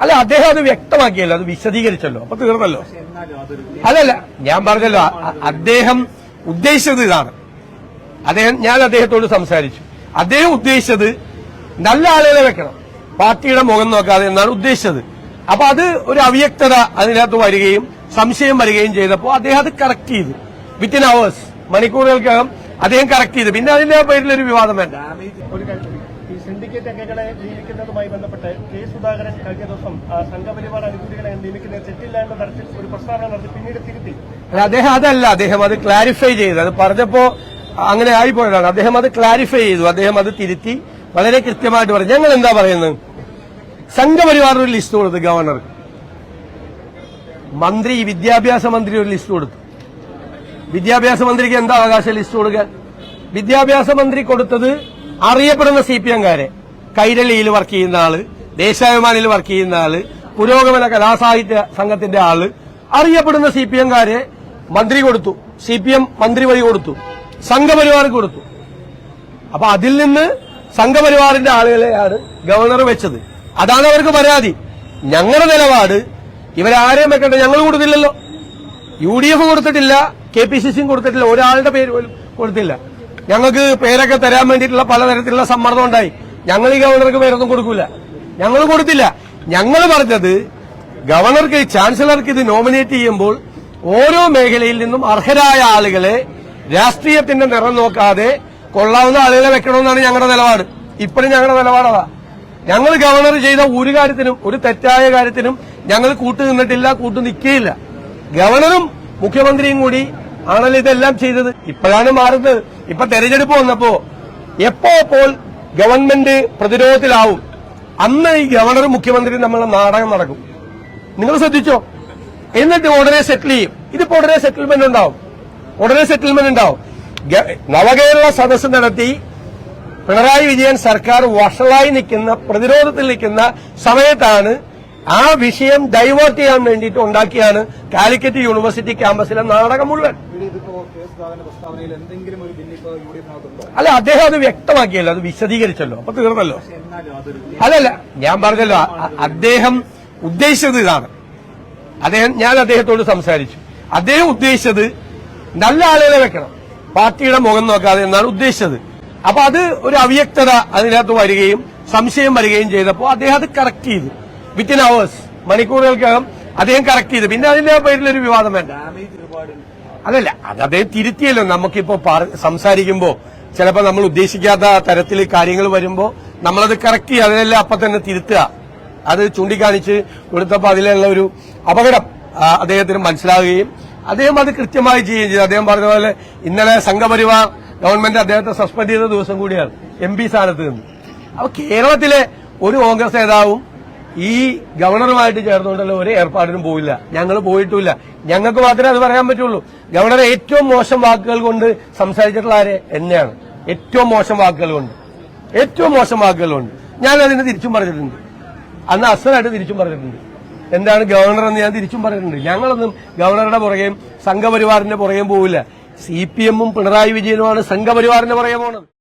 അല്ല അദ്ദേഹം അത് വ്യക്തമാക്കിയല്ലോ അത് വിശദീകരിച്ചല്ലോ. അപ്പൊ തീർന്നല്ലോ. അല്ലല്ല ഞാൻ പറഞ്ഞല്ലോ അദ്ദേഹം ഉദ്ദേശിച്ചത് ഇതാണ്. അദ്ദേഹം ഞാൻ അദ്ദേഹത്തോട് സംസാരിച്ചു. അദ്ദേഹം ഉദ്ദേശിച്ചത് നല്ല ആളുകളെ വെക്കണം. പാർട്ടിയുടെ മുഖം നോക്കാതെ എന്നാണ് ഉദ്ദേശിച്ചത്. അപ്പൊ അത് ഒരു അവ്യക്തത അതിനകത്ത് വരികയും സംശയം വരികയും ചെയ്തപ്പോൾ അദ്ദേഹം അത് കറക്റ്റ് ചെയ്തു. വിത്തിൻ അവേഴ്സ് മണിക്കൂറുകൾക്കകം അദ്ദേഹം കറക്റ്റ് ചെയ്തു. പിന്നെ അതിന്റെ പേരിലൊരു വിവാദം വേണ്ട. സിൻഡിക്കേറ്റ് അംഗങ്ങളെ നിയമിക്കുന്നതുമായി ബന്ധപ്പെട്ട് കെ സുധാകരൻ കഴിഞ്ഞ ദിവസം സംഘപരിവാർ അനുകൂലികളെ നിയമിക്കുന്നത് തെറ്റില്ല എന്ന തരത്തിൽ ഒരു പ്രസ്താവന നടത്തി പിന്നീട് തിരുത്തി. അദ്ദേഹം അതല്ല അദ്ദേഹം അത് ക്ലാരിഫൈ ചെയ്തു. അത് പറഞ്ഞപ്പോ അങ്ങനെ ആയിപ്പോയതാണ്. അദ്ദേഹം അത് ക്ലാരിഫൈ ചെയ്തു. അദ്ദേഹം അത് തിരുത്തി. വളരെ കൃത്യമായിട്ട് പറഞ്ഞു. ഞങ്ങൾ എന്താ പറയുന്നത്? സംഘപരിവാർ ഒരു ലിസ്റ്റ് കൊടുത്തു ഗവർണർ മന്ത്രി വിദ്യാഭ്യാസ മന്ത്രി ഒരു ലിസ്റ്റ് കൊടുത്തു. വിദ്യാഭ്യാസ മന്ത്രിക്ക് എന്താ അവകാശം ലിസ്റ്റ് കൊടുക്കാൻ? വിദ്യാഭ്യാസ മന്ത്രി കൊടുത്തത് അറിയപ്പെടുന്ന സി പി എംകാരെ. കൈരളിയിൽ വർക്ക് ചെയ്യുന്ന ആൾ ദേശാഭിമാനിയിൽ വർക്ക് ചെയ്യുന്ന ആൾ പുരോഗമന കലാസാഹിത്യ സംഘത്തിന്റെ ആൾ അറിയപ്പെടുന്ന സി പി എംകാരെ മന്ത്രി കൊടുത്തു. സി പി എം മന്ത്രി വഴി കൊടുത്തു. സംഘപരിവാർക്ക് കൊടുത്തു. അപ്പൊ അതിൽ നിന്ന് സംഘപരിവാറിന്റെ ആളുകളെയാണ് ഗവർണർ വെച്ചത്. അതാണ് അവർക്ക് പരാതി. ഞങ്ങളുടെ നിലപാട് ഇവരാരെയും വെക്കണ്ട ഞങ്ങൾ കൊടുത്തില്ലല്ലോ. യു ഡി എഫ് കൊടുത്തിട്ടില്ല കെ പി സി സിയും കൊടുത്തിട്ടില്ല ഒരാളുടെ പേര് പോലും കൊടുത്തില്ല. ഞങ്ങൾക്ക് പേരൊക്കെ തരാൻ വേണ്ടിയിട്ടുള്ള പലതരത്തിലുള്ള സമ്മർദ്ദം ഉണ്ടായി. ഞങ്ങൾ ഈ ഗവർണർക്ക് പേരൊന്നും കൊടുക്കൂല. ഞങ്ങൾ കൊടുത്തില്ല. ഞങ്ങൾ പറഞ്ഞത് ഗവർണർക്ക് ചാൻസലർക്ക് ഇത് നോമിനേറ്റ് ചെയ്യുമ്പോൾ ഓരോ മേഖലയിൽ നിന്നും അർഹരായ ആളുകളെ രാഷ്ട്രീയത്തിന്റെ നിറം നോക്കാതെ കൊള്ളാവുന്ന ആളുകളെ വെക്കണമെന്നാണ് ഞങ്ങളുടെ നിലപാട്. ഇപ്പോഴും ഞങ്ങളുടെ നിലപാടതാ. ഞങ്ങൾ ഗവർണർ ചെയ്ത ഒരു കാര്യത്തിനും ഒരു തെറ്റായ കാര്യത്തിനും ഞങ്ങൾ കൂട്ടു നിന്നിട്ടില്ല കൂട്ടു നിൽക്കുകയില്ല ഗവർണറും മുഖ്യമന്ത്രിയും കൂടി ആണല്ലോ ഇതെല്ലാം ചെയ്തത്. ഇപ്പോഴാണ് മാറുന്നത്. ഇപ്പൊ തെരഞ്ഞെടുപ്പ് വന്നപ്പോ എപ്പോ അപ്പോൾ ഗവൺമെന്റ് പ്രതിരോധത്തിലാവും. അന്ന് ഈ ഗവർണറും മുഖ്യമന്ത്രിയും നമ്മളെ നാടകം നടക്കും. നിങ്ങൾ ശ്രദ്ധിച്ചോ? എന്നിട്ട് ഉടനെ സെറ്റിൽ ചെയ്യും. ഇതിപ്പോ ഉടനെ സെറ്റിൽമെന്റ് ഉണ്ടാവും. ഉടനെ സെറ്റിൽമെന്റ് ഉണ്ടാവും. നവകേരള സദസ്സ് നടത്തി പിണറായി വിജയൻ സർക്കാർ വഷളായി നിൽക്കുന്ന പ്രതിരോധത്തിൽ നിൽക്കുന്ന സമയത്താണ് ആ വിഷയം ഡൈവേർട്ട് ചെയ്യാൻ വേണ്ടിയിട്ട് ഉണ്ടാക്കിയാണ് കാലിക്കറ്റ് യൂണിവേഴ്സിറ്റി ക്യാമ്പസിലെ നാടകം മുഴുവൻ. അല്ല അദ്ദേഹം അത് വ്യക്തമാക്കിയല്ലോ അത് വിശദീകരിച്ചല്ലോ അപ്പൊ തീർന്നല്ലോ. അല്ലല്ല അതല്ല ഞാൻ പറഞ്ഞല്ലോ അദ്ദേഹം ഉദ്ദേശിച്ചത് ഇതാണ്. അദ്ദേഹം ഞാൻ അദ്ദേഹത്തോട് സംസാരിച്ചു. അദ്ദേഹം ഉദ്ദേശിച്ചത് നല്ല ആളുകളെ വെക്കണം പാർട്ടിയുടെ മുഖം നോക്കാതെ എന്നാണ് ഉദ്ദേശിച്ചത്. അപ്പൊ അത് ഒരു അവ്യക്തത അതിനകത്ത് വരികയും സംശയം വരികയും ചെയ്തപ്പോൾ അദ്ദേഹം അത് കറക്റ്റ് ചെയ്തു. വിത്തിൻ അവേഴ്സ് മണിക്കൂറുകൾക്കകം അദ്ദേഹം കറക്റ്റ് ചെയ്തു. പിന്നെ അതിന്റെ പേരിൽ ഒരു വിവാദം വേണ്ട. അതല്ല അത് അദ്ദേഹം തിരുത്തിയല്ലോ. നമുക്കിപ്പോ സംസാരിക്കുമ്പോ ചിലപ്പോ നമ്മൾ ഉദ്ദേശിക്കാത്ത തരത്തിൽ കാര്യങ്ങൾ വരുമ്പോ നമ്മളത് കറക്റ്റ് ചെയ്യുക അതിനെല്ലാം അപ്പൊ തന്നെ തിരുത്തുക. അത് ചൂണ്ടിക്കാണിച്ച് കൊടുത്തപ്പോ അതിലുള്ള ഒരു അപകടം അദ്ദേഹത്തിന് മനസ്സിലാവുകയും അദ്ദേഹം അത് കൃത്യമായി ചെയ്യുകയും ചെയ്തു. അദ്ദേഹം പറഞ്ഞ പോലെ ഇന്നലെ സംഘപരിവാർ ഗവൺമെന്റ് അദ്ദേഹത്തെ സസ്പെൻഡ് ചെയ്ത ദിവസം കൂടിയാണ്. എം പി സ്ഥാനത്ത് നിന്ന്. അപ്പൊ കേരളത്തിലെ ഒരു കോൺഗ്രസ് നേതാവും ഈ ഗവർണറുമായിട്ട് ചേർന്നുകൊണ്ടുള്ള ഒരു ഏർപ്പാടിനും പോയില്ല ഞങ്ങൾ പോയിട്ടുമില്ല ഞങ്ങൾക്ക് മാത്രമേ അത് പറയാൻ പറ്റുള്ളൂ. ഗവർണർ ഏറ്റവും മോശം വാക്കുകൾ കൊണ്ട് സംസാരിച്ചിട്ടുള്ള ആരെ? എന്നെയാണ്. ഏറ്റവും മോശം വാക്കുകൾ കൊണ്ട്. ഏറ്റവും മോശം വാക്കുകൾ കൊണ്ട്. ഞാൻ അതിന് തിരിച്ചും പറഞ്ഞിട്ടുണ്ട്. അന്ന് അസനായിട്ട് തിരിച്ചും പറഞ്ഞിട്ടുണ്ട്. എന്താണ് ഗവർണർ എന്ന് ഞാൻ തിരിച്ചും പറഞ്ഞിട്ടുണ്ട്. ഞങ്ങളൊന്നും ഗവർണറുടെ പുറകെയും സംഘപരിവാറിന്റെ പുറകെയും പോവില്ല. സി പി എമ്മും പിണറായി വിജയനുമാണ് സംഘപരിവാറിന്റെ പുറകെ പോണത്.